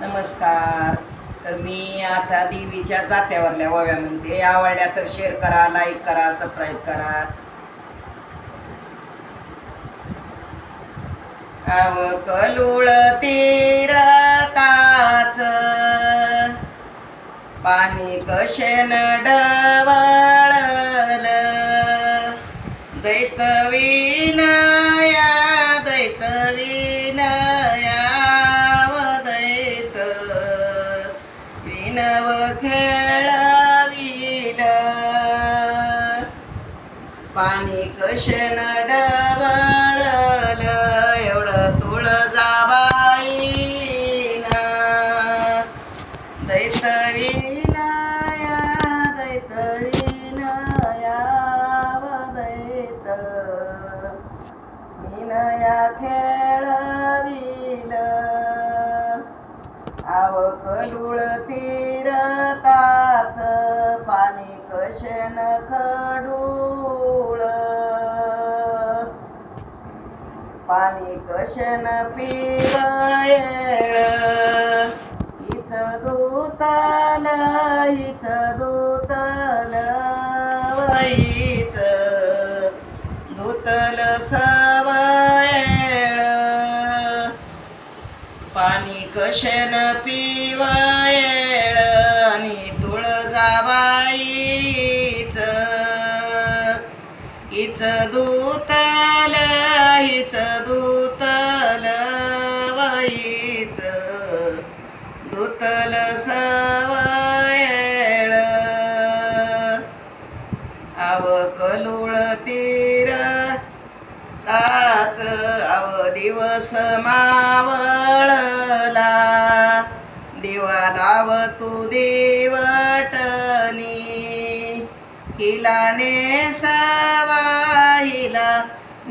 नमस्कार. तर मी आता देवीच्या जात्यावरल्या ओव्या म्हणते. आवडल्या तर शेअर करा लाईक करा सबस्क्राईब करा. आव कलुळ तीरताच. पाणी कशेन डवळल? दैतवी विनव खेळविल. पाणी कशेन डवळल एवढं तुळजाबाईना दैत विनया दैत विनया व दैत. विनया खेळ आवक कलुळ रताच पाणी कशन खडूळ? पाणी कशन पिवळ हिच दूतल हिच दूतल हिच पाणी पिवायळ आणि तुळजाबाईच. हिच दूतल हिच दूतल वाईच. दूतल सवायळ. आव कलुळ तीर ताच आव दिवस मावळ. दिवा तू देवटनी हिला नेसवा हिला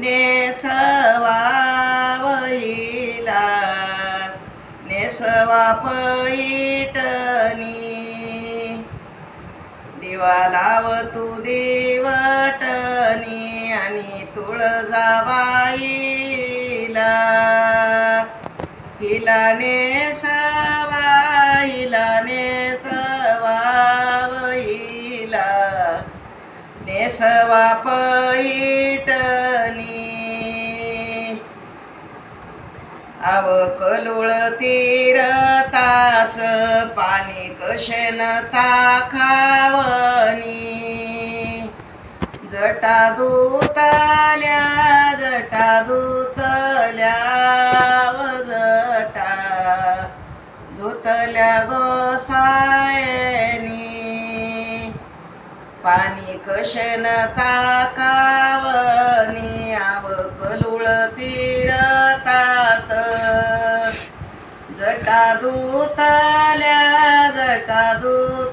नेसवा हिला नेसवा पैठणी. दिवा लाव तू देवटनी आणि तुळजाबाईला हिला नेसवा आव कलुळ तीरताच पाणी कशेन ताखावनी. जटा दूतल्या जटा दूतल्या व जटा धुतल्या गोसायनी. पाणी कशेन ताकावनी आव कलुळ जटा